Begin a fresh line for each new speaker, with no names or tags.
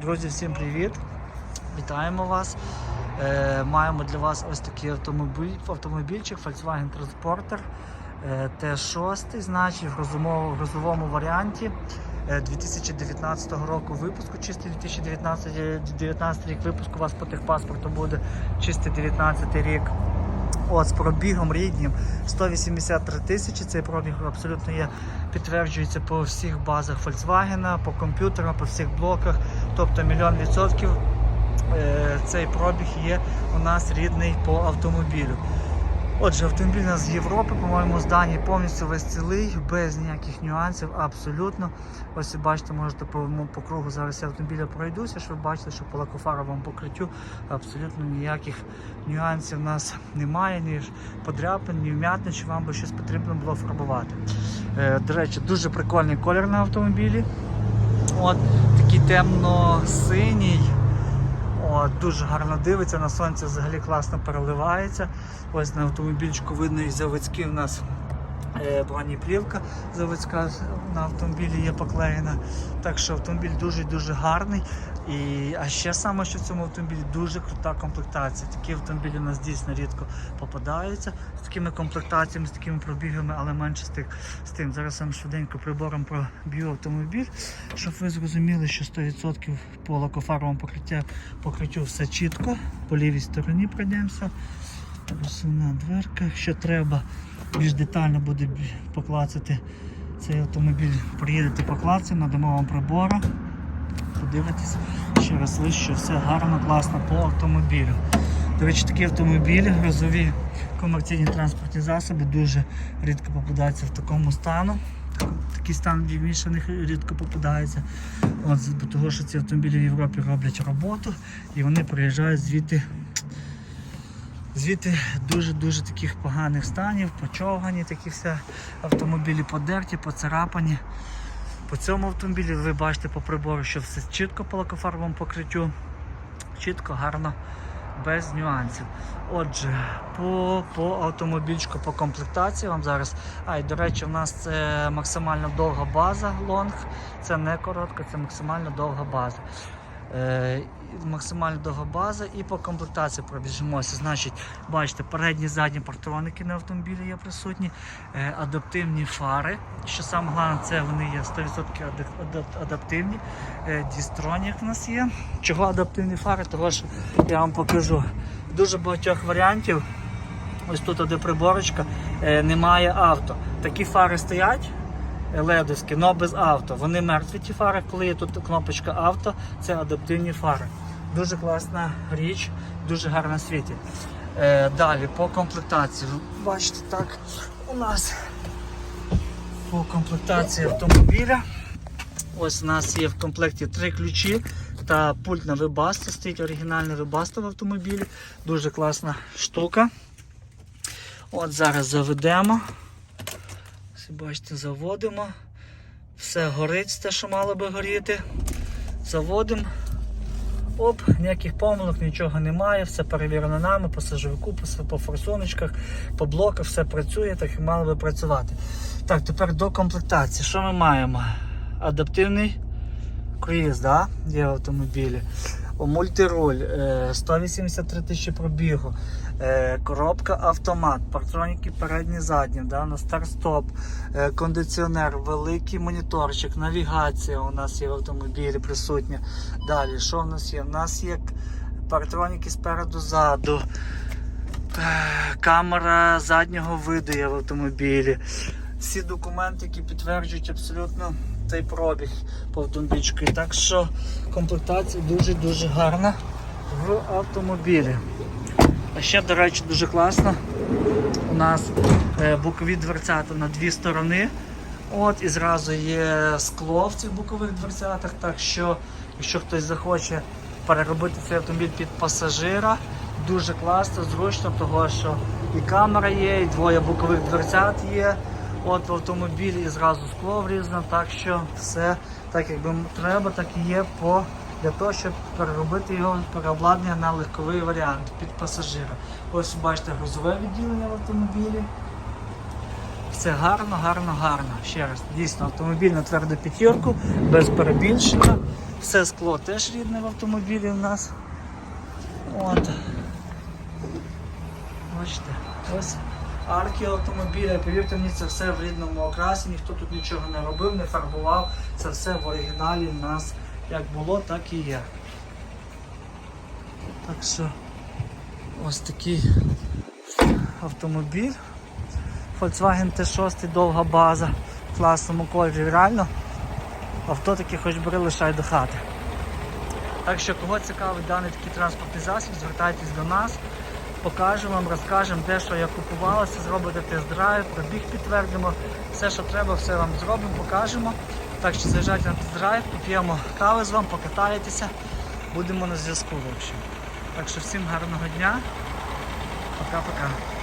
Друзі, всім привіт! Вітаємо вас. Е, маємо для вас ось такий автомобіль, автомобільчик Volkswagen Transporter е, Т6, значить в розумовому, в грузовому варіанті. е, 2019 року випуску, чистий 2019 19 рік випуску. У вас по техпаспорту буде чистий 19 рік. От, з пробігом ріднім 183 тисячі. Цей пробіг абсолютно є, підтверджується по всіх базах Volkswagen, по комп'ютерам, по всіх блоках. Тобто мільйон відсотків е, цей пробіг є у нас рідний по автомобілю. Отже, автомобіль у нас з Європи, по-моєму, здані повністю весь цілий, без ніяких нюансів, абсолютно. Ось ви бачите, можете по, по кругу зараз автомобіля пройдуся, щоб ви бачили, що по лакофаровому покриттю абсолютно ніяких нюансів у нас немає, ні подряпин, ні вмятин, чи вам би щось потрібно було фарбувати. Е, до речі, дуже прикольний колір на автомобілі. От, такий темно-синій. Дуже гарно дивиться, на сонці взагалі класно переливається. Ось на автомобільчику видно і заводський в нас бронеплівка заводська на автомобілі є поклеєна. Так що автомобіль дуже-дуже гарний. І, а ще саме, що в цьому автомобілі дуже крута комплектація. Такі автомобілі у нас дійсно рідко попадаються з такими комплектаціями, з такими пробігами, але менше з, тих, з тим. Зараз я вам швиденько прибором проб'ю автомобіль, щоб ви зрозуміли, що 100% по лакофаровому покриття, покриттю все чітко. По лівій стороні пройдемося. Розсувна дверка. Якщо треба, більш детально буде поклацати цей автомобіль, приїдете поклацаємо, надамо вам прибора. Подивитись ще раз лише, що все гарно, класно по автомобілю. До речі, такі автомобілі, грузові комерційні транспортні засоби дуже рідко попадаються в такому стану. Такий стан вмішаних рідко попадається. От, того, що ці автомобілі в Європі роблять роботу і вони приїжджають звідти Звідти дуже-дуже таких поганих станів, почовгані такі все автомобілі подерті, поцарапані. По цьому автомобілі ви бачите по прибору, що все чітко по лакофарбовому покриттю, чітко, гарно, без нюансів. Отже, по, по автомобільчику, по комплектації вам зараз. А і до речі, у нас це максимально довга база лонг. Це не коротка, це максимально довга база. Е, максимально довга база і по комплектації пробіжимося. Значить, бачите, передні задні партроники на автомобілі є присутні, е, адаптивні фари. Що саме головне, це вони є 100% ада- ада- адаптивні. Е, Дістронік в нас є. Чого адаптивні фари? Того що я вам покажу. Дуже багатьох варіантів. Ось тут де приборочка, немає авто. Такі фари стоять, ледовські, але без авто. Вони мертві ті фари, коли є тут кнопочка авто, це адаптивні фари. Дуже класна річ, дуже гарна світі. Е, далі по комплектації. Бачите, так у нас по комплектації автомобіля. Ось у нас є в комплекті три ключі та пульт на вебасто. Стоїть оригінальний вебасто в автомобілі. Дуже класна штука. От зараз заведемо. Бачите, заводимо. Все горить, те, що мало би горіти. Заводимо. Оп, ніяких помилок, нічого немає, все перевірено нами, по сажовику, по, форсуночках, по блоках, все працює, так як мало би працювати. Так, тепер до комплектації. Що ми маємо? Адаптивний круїз, да? є в автомобілі. Мультируль, е, 183 тисячі пробігу, е, коробка автомат, партроніки передні задні, да, на старт-стоп, е, кондиціонер, великий моніторчик, навігація у нас є в автомобілі присутня. Далі, що в нас є? У нас є партроніки спереду ззаду, е, камера заднього виду є в автомобілі. Всі документи, які підтверджують абсолютно цей пробіг по автомобільчику. Так що комплектація дуже-дуже гарна в автомобілі. А ще, до речі, дуже класно. У нас е, бокові дверцята на дві сторони. От, і зразу є скло в цих бокових дверцятах. Так що, якщо хтось захоче переробити цей автомобіль під пасажира, дуже класно, зручно, того що і камера є, і двоє бокових дверцят є. От в автомобілі і зразу скло врізано, так що все так як би треба, так і є по для того, щоб переробити його переобладнання на легковий варіант під пасажира. Ось бачите грузове відділення в автомобілі. Все гарно, гарно, гарно. Ще раз, дійсно, автомобіль на тверду п'ятірку, без перебільшення. Все скло теж рідне в автомобілі у нас. От. Бачите, ось арки автомобіля, повірте мені, це все в рідному окрасі, ніхто тут нічого не робив, не фарбував. Це все в оригіналі в нас як було, так і є. Так що ось такий автомобіль. Volkswagen T6 довга база в класному кольорі. Реально авто таке хоч бери лишай до хати. Так що, кого цікавить даний такий транспортний засіб, звертайтесь до нас, покажемо вам, розкажемо, де що як купувалося, зробите тест-драйв, пробіг підтвердимо, все, що треба, все вам зробимо, покажемо. Так що заїжджайте на тест-драйв, поп'ємо кави з вами, покатаєтеся, будемо на зв'язку. в общем. Так що всім гарного дня. Пока-пока.